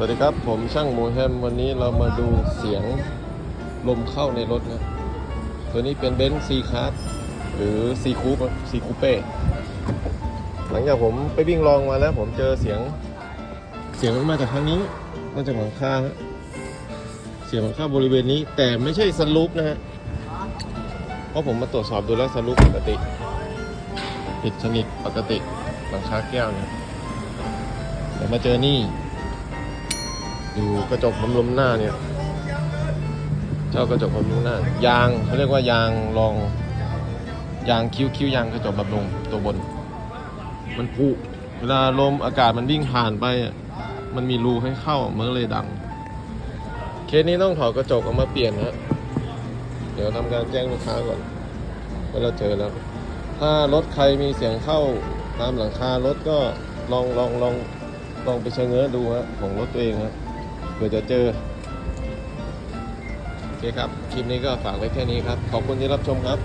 สวัสดีครับ ผมช่างโมแฮมวันนี้เรามาดูเสียงลมเข้าในรถนะตัวนี้เป็นเบนซ์ซีคาร์หรือซีคูปซีคูเป้หลังจากผมไปวิ่งลองมาแล้ว ผมเจอเสียง เสียงมันมาจากทางนี้มาจากหลังคาเสียงหลังคาบริเวณนี้ แต่ไม่ใช่สลูปนะฮะเพราะผมมาตรวจสอบดูแล้วสลูปปกติปิดสนิทปกติหลังคาแก้วเนี่ยแต่มาเจอนี่ ดูกระจกบำรุงหน้าเนี่ย เจ้ากระจกบำรุงหน้า ยางเขาเรียกว่ายางรอง ยางคิ้วคิ้วยางกระจกบำรุงตัวบน มันผุเวลาลมอากาศมันวิ่งผ่านไปอะมันมีรูให้เข้ามันก็เลยดัง เคสนี้ต้องถอดกระจกออกมาเปลี่ยนนะเดี๋ยวทำการแจ้งลูกค้าก่อนว่าเราเจอแล้ว ถ้ารถใครมีเสียงเข้าตามหลังคารถก็ลองลองลองลองไปเชงเง้อดูฮะของรถตัวเองฮะ เผื่อจะเจอ โอเคครับ คลิปนี้ก็ฝากไว้แค่นี้ครับ ขอบคุณที่รับชมครับ